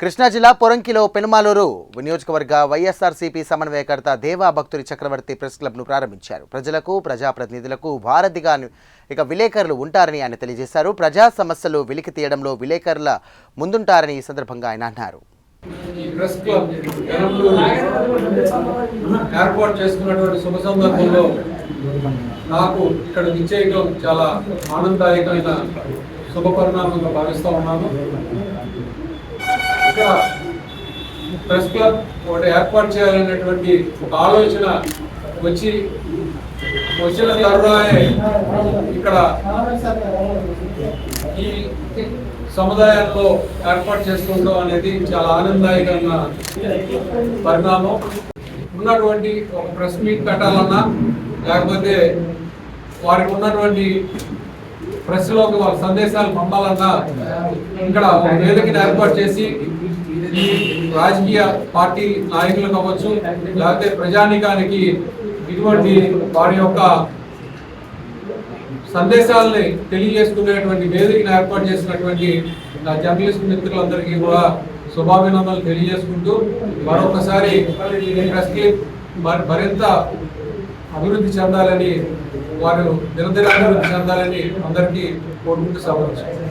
కృష్ణా జిల్లా పొరంకిలో పెనుమాలూరు నియోజకవర్గ వైఎస్ఆర్సీపీ సమన్వయకర్త దేవా భక్తుడి చక్రవర్తి ప్రెస్ క్లబ్ను ప్రారంభించారు. ప్రజలకు ప్రజాప్రతినిధులకు భారతిగా ఇక విలేకరులు ఉంటారని ఆయన తెలియజేశారు. ప్రజా సమస్యలు వెలికి తీయడంలో విలేకరుల ముందుంటారని ఈ సందర్భంగా ఆయన అన్నారు. ఈ ప్రెస్ క్లబ్ ఏర్పాటు చేసుకున్నటువంటి శుభ సందర్భంలో నాకు ఇక్కడ నిశ్చయడం చాలా ఆనందదాయకమైన శుభ పరిణామంగా భావిస్తూ ఉన్నాను. ఇక్కడ ప్రెస్ క్లబ్ ఒకటి ఏర్పాటు చేయాలనేటువంటి ఒక ఆలోచన వచ్చి వచ్చిన తరుణాలే ఇక్కడ ఈ సముదాయాల్లో ఏర్పాటు చేసుకుంటాం అనేది చాలా ఆనందదాయకంగా పరిణామం. ఉన్నటువంటి ఒక ప్రెస్ మీట్ పెట్టాలన్నా లేకపోతే వారికి ఉన్నటువంటి ప్రెస్లోకి వాళ్ళ సందేశాలు పంపాలన్నా ఇక్కడ వేదికను ఏర్పాటు చేసి ఈ రాజకీయ పార్టీ నాయకులు కావచ్చు లేకపోతే ప్రజానికానికి ఇటువంటి వారి యొక్క సందేశాలని తెలియజేసుకునేటువంటి వేదికను ఏర్పాటు చేసినటువంటి నా జర్నలిస్ట్ మిత్రులందరికీ కూడా శుభాభినందనలు తెలియజేసుకుంటూ మరొకసారి ఈ ప్రెస్ క్లిప్ మరి మరింత అభివృద్ధి చెందాలని వారు నిరంతర అభివృద్ధి చెందాలని అందరికీ కోరుకుంటూ సవరించారు